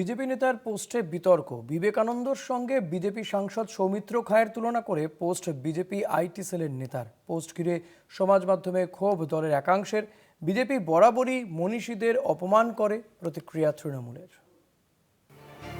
BJP নেতার পোস্টে বিতর্ক। বিবেকানন্দর সঙ্গে বিজেপি সাংসদ সৌমিত্র খায়ের তুলনা করে পোস্ট বিজেপি আইটি সেলের নেতার। পোস্ট ঘিরে সমাজ মাধ্যমে ক্ষোভ দলের একাংশের। বিজেপি বরাবরই মনীষীদের অপমান করে প্রতিক্রিয়া তৃণমূলের।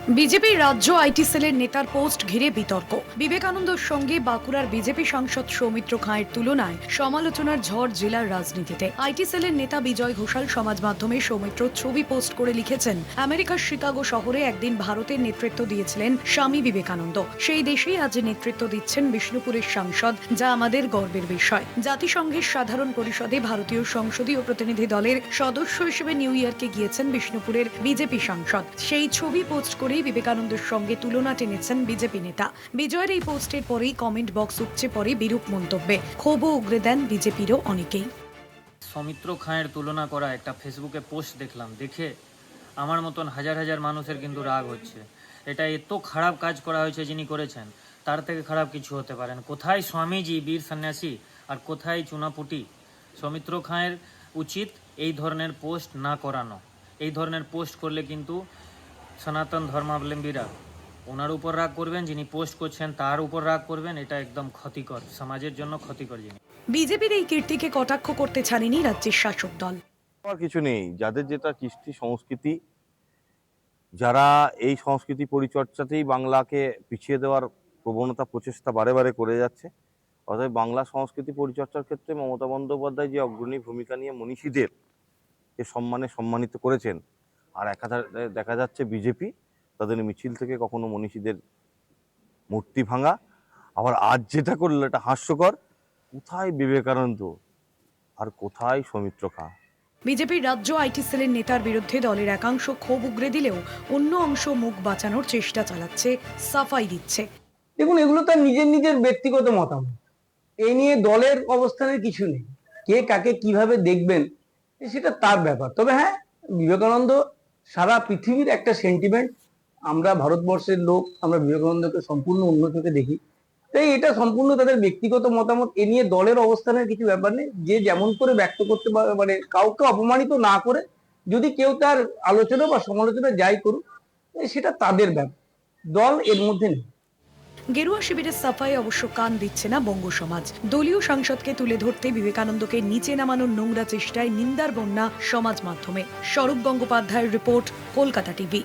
বিজেপির রাজ্য আইটি সেলের নেতার পোস্ট ঘিরে বিতর্ক। বিবেকানন্দর সঙ্গে বাঁকুড়ার বিজেপি সাংসদ সৌমিত্র খাঁয়ের তুলনায় সমালোচনার ঝড় জেলার রাজনীতিতে। আইটি সেলের নেতা বিজয় ঘোষাল সমাজ মাধ্যমে সৌমিত্র ছবি পোস্ট করে লিখেছেন, আমেরিকার শিকাগো শহরে একদিন ভারতের নেতৃত্ব দিয়েছিলেন স্বামী বিবেকানন্দ। সেই দেশেই আজ নেতৃত্ব দিচ্ছেন বিষ্ণুপুরের সাংসদ, যা আমাদের গর্বের বিষয়। জাতিসংঘের সাধারণ পরিষদে ভারতীয় সংসদীয় প্রতিনিধি দলের সদস্য হিসেবে নিউ ইয়র্কে গিয়েছেন বিষ্ণুপুরের বিজেপি সাংসদ। সেই ছবি পোস্ট করেই বিবেকানন্দের সঙ্গে তুলনা টেনেছেন বিজেপি নেতা। বিজয়ের এই পোস্টের পরেই কমেন্ট বক্স উপচে পড়ে বিরূপ মন্তব্যে। ক্ষোভও উগরে দেন বিজেপিরও অনেকেই। সৌমিত্র খাঁয়ের তুলনা করা একটা ফেসবুকে পোস্ট দেখলাম। দেখে আমার মতন হাজার হাজার মানুষের কিন্তু রাগ হচ্ছে। এটা এত খারাপ কাজ করা হয়েছে যিনি করেছেন, তার থেকে খারাপ কিছু হতে পারেন কোথায় স্বামীজি, বীর সন্ন্যাসী আর কোথায় চুনাপুটি? সৌমিত্র খাঁয়ের উচিত এই ধরনের পোস্ট না করানো। এই ধরনের পোস্ট করলে কিন্তু সনাতন ধর্মাবলম্বীরা। ওনার উপর রাগ করবেন যিনি পোস্ট করছেন তার উপর রাগ করবেন এটা একদম ক্ষতিকর সমাজের জন্য ক্ষতিকর জিনিস। বিজেপির এই কীর্তিকে কটাক্ষ করতে ছাড়েনি রাজ্যের শাসক দল। আর কিছু নেই যাদের যেটা কৃষ্টি সংস্কৃতি যারা এই সংস্কৃতি পরিচর্চাতেই বাংলাকে পিছিয়ে দেওয়ার প্রবণতা প্রচেষ্টা বারে বারে করে যাচ্ছে অতএব বাংলা সংস্কৃতি পরিচর্যার ক্ষেত্রে মমতা বন্দ্যোপাধ্যায় যে অগ্রণী ভূমিকা নিয়ে মনীষীদের এ সম্মানে সম্মানিত করেছেন আর একাধারে দেখা যাচ্ছে বিজেপি তাদের মিছিল থেকে কখনো মনীষীদের মূর্তি ভাঙা। আবার আজ যেটা করল এটা হাস্যকর। কোথায় বিবেকানন্দ? আর কোথায় সৌমিত্র খাঁ? বিজেপির রাজ্য আইটি সেলের নেতার বিরুদ্ধে দলের একাংশ ক্ষোভ উগরে দিলেও অন্য অংশ মুখ বাঁচানোর চেষ্টা চালাচ্ছে সাফাই দিচ্ছে। দেখুন এগুলো তার নিজের নিজের ব্যক্তিগত মতামত। এই নিয়ে দলের অবস্থানের কিছু নেই। কে কাকে কীভাবে দেখবেন সেটা তার ব্যাপার। তবে হ্যাঁ বিবেকানন্দ সারা পৃথিবীর একটা সেন্টিমেন্ট আমরা ভারতবর্ষের লোক, আমরা বিবেকানন্দকে সম্পূর্ণ অন্য চোখে দেখি। তাই এটা সম্পূর্ণ তাদের ব্যক্তিগত মতামত, এ নিয়ে দলের অবস্থানের কিছু ব্যাপার নেই। যে যেমন করে ব্যক্ত করতে মানে কাউকে অপমানিত না করে, যদি কেউ তার আলোচনা বা সমালোচনা যাই করুক সেটা তাদের ব্যাপার। দল এর মধ্যে নেই। গেরুয়া শিবিরের সাফাই অবশ্য কান দিচ্ছে না বঙ্গ সমাজ। দলীয় সাংসদকে তুলে ধরতে বিবেকানন্দকে নিচে নামানোর নোংরা চেষ্টায় নিন্দার বন্যা সমাজ মাধ্যমে। স্বরূপ গঙ্গোপাধ্যায়ের রিপোর্ট, কলকাতা টিভি।